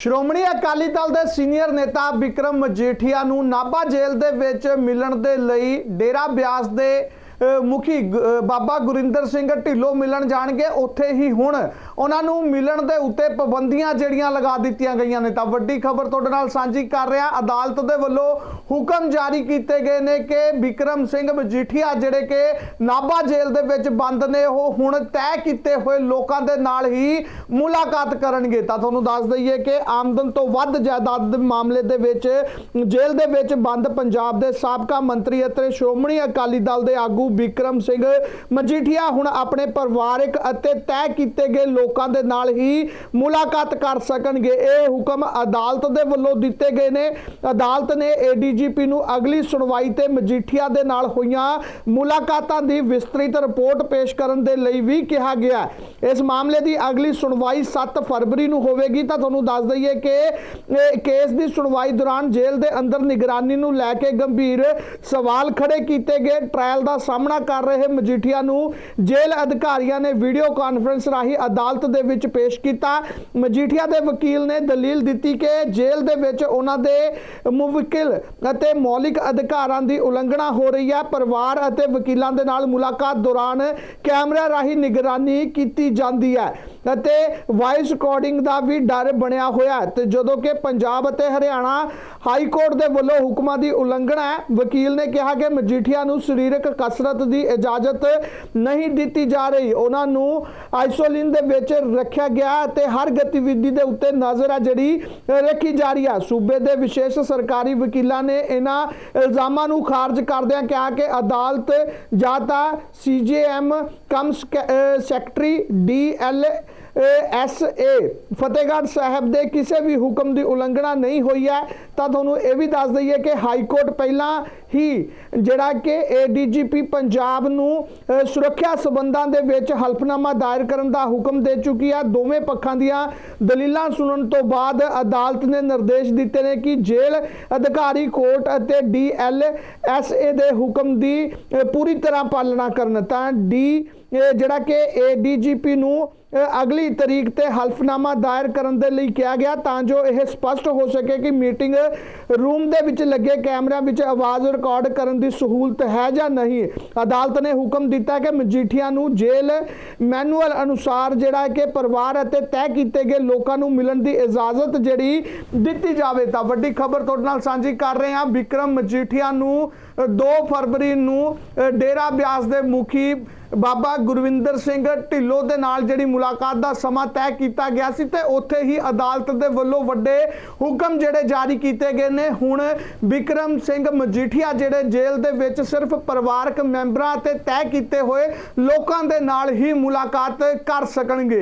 ਸ਼੍ਰੋਮਣੀ ਅਕਾਲੀ ਦਲ ਦੇ ਸੀਨੀਅਰ ਨੇਤਾ ਵਿਕਰਮ ਮਜੀਠੀਆ ਨੂੰ ਨਾਭਾ ਜੇਲ੍ਹ ਦੇ ਵਿੱਚ ਮਿਲਣ ਦੇ ਲਈ ਡੇਰਾ ਬਿਆਸ ਦੇ ਮੁਖੀ ਗ- ਬਾਬਾ ਗੁਰਿੰਦਰ ਸਿੰਘ ਢਿੱਲੋਂ ਮਿਲਣ ਜਾਣਗੇ। ਉੱਥੇ ਹੀ ਹੁਣ ਉਹਨਾਂ ਨੂੰ ਮਿਲਣ ਦੇ ਉੱਤੇ ਪਾਬੰਦੀਆਂ ਜਿਹੜੀਆਂ ਲਗਾ ਦਿੱਤੀਆਂ ਗਈਆਂ ਨੇ। ਤਾਂ ਵੱਡੀ ਖਬਰ ਤੁਹਾਡੇ ਨਾਲ ਸਾਂਝੀ ਕਰ ਰਿਹਾ, ਅਦਾਲਤ ਦੇ ਵੱਲੋਂ ਹੁਕਮ ਜਾਰੀ ਕੀਤੇ ਗਏ ਨੇ ਕਿ ਵਿਕਰਮ ਸਿੰਘ ਮਜੀਠੀਆ ਜਿਹੜੇ ਕਿ ਨਾਭਾ ਜੇਲ੍ਹ ਦੇ ਵਿੱਚ ਬੰਦ ਨੇ, ਉਹ ਹੁਣ ਤੈਅ ਕੀਤੇ ਹੋਏ ਲੋਕਾਂ ਦੇ ਨਾਲ ਹੀ ਮੁਲਾਕਾਤ ਕਰਨਗੇ। ਤਾਂ ਤੁਹਾਨੂੰ ਦੱਸ ਦਈਏ ਕਿ ਆਮਦਨ ਤੋਂ ਵੱਧ ਜਾਇਦਾਦ ਦੇ ਮਾਮਲੇ ਦੇ ਵਿੱਚ, ਜੇਲ੍ਹ ਦੇ ਵਿੱਚ ਬੰਦ ਪੰਜਾਬ ਦੇ ਸਾਬਕਾ ਮੰਤਰੀ ਅਤੇ ਸ਼੍ਰੋਮਣੀ ਅਕਾਲੀ ਦਲ ਦੇ ਆਗੂ ਵਿਕਰਮ ਸਿੰਘ ਮਜੀਠੀਆ ਹੁਣ ਆਪਣੇ ਪਰਿਵਾਰਕ ਅਤੇ ਤੈਅ ਕੀਤੇ ਗਏ ਲੋਕ ਲੋਕਾਂ ਦੇ ਨਾਲ ਹੀ ਮੁਲਾਕਾਤ ਕਰ ਸਕਣਗੇ। ਇਹ ਹੁਕਮ ਅਦਾਲਤ ਦੇ ਵੱਲੋਂ ਦਿੱਤੇ ਗਏ ਨੇ। ਅਦਾਲਤ ਨੇ ਏਡੀਜੀਪੀ ਨੂੰ ਅਗਲੀ ਸੁਣਵਾਈ ਤੇ ਮਜੀਠੀਆ ਦੇ ਨਾਲ ਹੋਈਆਂ ਮੁਲਾਕਾਤਾਂ ਦੀ ਵਿਸਤ੍ਰਿਤ ਰਿਪੋਰਟ ਪੇਸ਼ ਕਰਨ ਦੇ ਲਈ ਵੀ ਕਿਹਾ ਗਿਆ ਇਸ ਮਾਮਲੇ ਦੀ ਅਗਲੀ ਸੁਣਵਾਈ 7 ਫਰਵਰੀ ਨੂੰ ਹੋਵੇਗੀ। ਤਾਂ ਤੁਹਾਨੂੰ ਦੱਸ ਦਈਏ ਕਿ ਇਹ ਕੇਸ ਦੀ ਸੁਣਵਾਈ ਦੌਰਾਨ ਜੇਲ੍ਹ ਦੇ ਅੰਦਰ ਨਿਗਰਾਨੀ ਨੂੰ ਲੈ ਕੇ ਗੰਭੀਰ ਸਵਾਲ ਖੜੇ ਕੀਤੇ ਗਏ। ਟ੍ਰਾਇਲ ਦਾ ਸਾਹਮਣਾ ਕਰ ਰਹੇ ਮਜੀਠੀਆ ਨੂੰ ਜੇਲ੍ਹ ਅਧਿਕਾਰੀਆਂ ਨੇ ਵੀਡੀਓ ਕਾਨਫਰੰਸ ਰਾਹੀਂ ਅਦਾਲਤ ਦੇ ਵਿੱਚ ਪੇਸ਼ ਕੀਤਾ। ਮਜੀਠੀਆ ਦੇ ਵਕੀਲ ਨੇ ਦਲੀਲ ਦਿੱਤੀ ਕਿ ਜੇਲ੍ਹ ਦੇ ਵਿੱਚ ਉਹਨਾਂ ਦੇ ਮੁਵਕਿਲ ਅਤੇ ਮੌਲਿਕ ਅਧਿਕਾਰਾਂ ਦੀ ਉਲੰਘਣਾ ਹੋ ਰਹੀ ਹੈ। ਪਰਿਵਾਰ ਅਤੇ ਵਕੀਲਾਂ ਦੇ ਨਾਲ ਮੁਲਾਕਾਤ ਦੌਰਾਨ ਕੈਮਰਾ ਰਾਹੀਂ ਨਿਗਰਾਨੀ ਕੀਤੀ ਜਾਂਦੀ ਹੈ। ਅਤੇ ਵਾਇਸ ਰਿਕਾਰਡਿੰਗ ਦਾ ਵੀ ਡਰ ਬਣਿਆ ਹੋਇਆ ਹੈ। ਤੇ ਜਦੋਂ ਕਿ ਪੰਜਾਬ ਅਤੇ ਹਰਿਆਣਾ ਹਾਈ ਕੋਰਟ ਦੇ ਵੱਲੋਂ ਹੁਕਮਾਂ ਦੀ ਉਲੰਘਣਾ ਹੈ, ਵਕੀਲ ਨੇ ਕਿਹਾ ਕਿ ਮਜੀਠੀਆ ਨੂੰ ਸਰੀਰਕ ਕਸਰਤ ਦੀ ਇਜਾਜ਼ਤ ਨਹੀਂ ਦਿੱਤੀ ਜਾ ਰਹੀ। ਉਹਨਾਂ ਨੂੰ ਆਈਸੋਲਿਨ ਦੇ ਵਿੱਚ ਰੱਖਿਆ ਗਿਆ ਅਤੇ ਹਰ ਗਤੀਵਿਧੀ ਦੇ ਉੱਤੇ ਨਜ਼ਰ ਹੈ ਜਿਹੜੀ ਰੱਖੀ ਜਾ ਰਹੀ ਹੈ। ਸੂਬੇ ਦੇ ਵਿਸ਼ੇਸ਼ ਸਰਕਾਰੀ ਵਕੀਲਾਂ ਨੇ ਇਹਨਾਂ ਇਲਜ਼ਾਮਾਂ ਨੂੰ ਖਾਰਜ ਕਰਦਿਆਂ ਕਿਹਾ ਕਿ ਅਦਾਲਤ ਜਾਂ ਤਾਂ ਸੀਜੇਐਮ ਕਮ ਸਕੈ- ਅਹ secretary DL S A Fatehgarh Sahib ਦੇ ਕਿਸੇ ਵੀ ਹੁਕਮ ਦੀ ਉਲੰਘਣਾ ਨਹੀਂ ਹੋਈ ਹੈ, ਤਾਂ ਤੁਹਾਨੂੰ ਇਹ ਵੀ ਦੱਸ ਦਈਏ ਕਿ ਹਾਈ ਕੋਰਟ ਪਹਿਲਾਂ ਹੀ ਜਿਹੜਾ ਕਿ ਏਡੀਜੀਪੀ ਪੰਜਾਬ ਨੂੰ ਸੁਰੱਖਿਆ ਸਬੰਧਾਂ ਦੇ ਵਿੱਚ ਹਲਫਨਾਮਾ ਦਾਇਰ ਕਰਨ ਦਾ ਹੁਕਮ ਦੇ ਚੁੱਕੀ ਹੈ ਦੋਵੇਂ ਪੱਖਾਂ ਦੀਆਂ ਦਲੀਲਾਂ ਸੁਣਨ ਤੋਂ ਬਾਅਦ ਅਦਾਲਤ ਨੇ ਨਿਰਦੇਸ਼ ਦਿੱਤੇ ਨੇ ਕਿ ਜੇਲ੍ਹ ਅਧਿਕਾਰੀ ਕੋਰਟ ਅਤੇ ਡੀਐਲ ਐਸਏ ਦੇ ਹੁਕਮ ਦੀ ਪੂਰੀ ਤਰ੍ਹਾਂ ਪਾਲਣਾ ਕਰਨ ਤਾਂ ਡੀ ਜਿਹੜਾ ਕਿ ਏਡੀਜੀਪੀ ਨੂੰ ਅਗਲੀ ਤਰੀਕ ਤੇ ਹਲਫਨਾਮਾ ਦਾਇਰ ਕਰਨ ਦੇ ਲਈ ਕਿਹਾ ਗਿਆ ਤਾਂ ਜੋ ਇਹ ਸਪਸ਼ਟ ਹੋ ਸਕੇ ਕਿ ਮੀਟਿੰਗ ਰੂਮ ਦੇ ਵਿੱਚ ਲੱਗੇ ਕੈਮਰਿਆਂ ਵਿੱਚ ਆਵਾਜ਼ ਰਿਕਾਰਡ ਕਰਨ ਦੀ ਸਹੂਲਤ ਹੈ ਜਾਂ ਨਹੀਂ। ਅਦਾਲਤ ਨੇ ਹੁਕਮ ਦਿੱਤਾ ਕਿ ਮਜੀਠੀਆ ਨੂੰ ਜੇਲ੍ਹ ਮੈਨੂਅਲ ਅਨੁਸਾਰ ਜਿਹੜਾ ਕਿ ਪਰਿਵਾਰ ਅਤੇ ਤੈਅ ਕੀਤੇ ਗਏ ਲੋਕਾਂ ਨੂੰ ਮਿਲਣ ਦੀ ਇਜਾਜ਼ਤ ਜਿਹੜੀ ਦਿੱਤੀ ਜਾਵੇ ਤਾਂ ਵੱਡੀ ਖਬਰ ਤੁਹਾਡੇ ਨਾਲ ਸਾਂਝੀ ਕਰ ਰਹੇ ਹਾਂ। ਵਿਕਰਮ ਮਜੀਠੀਆ ਨੂੰ 2 ਫਰਵਰੀ ਨੂੰ ਡੇਰਾ ਬਿਆਸ ਦੇ ਮੁਖੀ ਬਾਬਾ ਗੁਰਵਿੰਦਰ ਸਿੰਘ ਢਿੱਲੋਂ ਦੇ ਨਾਲ ਜਿਹੜੀ ਮੁਲਾਕਾਤ ਦਾ ਸਮਾਂ ਤੈਅ ਕੀਤਾ ਗਿਆ ਸੀ ਤੇ ਉੱਥੇ ਹੀ ਅਦਾਲਤ ਦੇ ਵੱਲੋਂ ਵੱਡੇ ਹੁਕਮ ਜਿਹੜੇ ਜਾਰੀ ਕੀਤੇ ਗਏ ਨੇ। ਹੁਣ ਵਿਕਰਮ ਸਿੰਘ ਮਜੀਠੀਆ ਜਿਹੜੇ ਜੇਲ੍ਹ ਦੇ ਵਿੱਚ ਸਿਰਫ ਪਰਿਵਾਰਕ ਮੈਂਬਰਾਂ ਤੇ ਤੈਅ ਕੀਤੇ ਹੋਏ ਲੋਕਾਂ ਦੇ ਨਾਲ ਹੀ ਮੁਲਾਕਾਤ ਕਰ ਸਕਣਗੇ।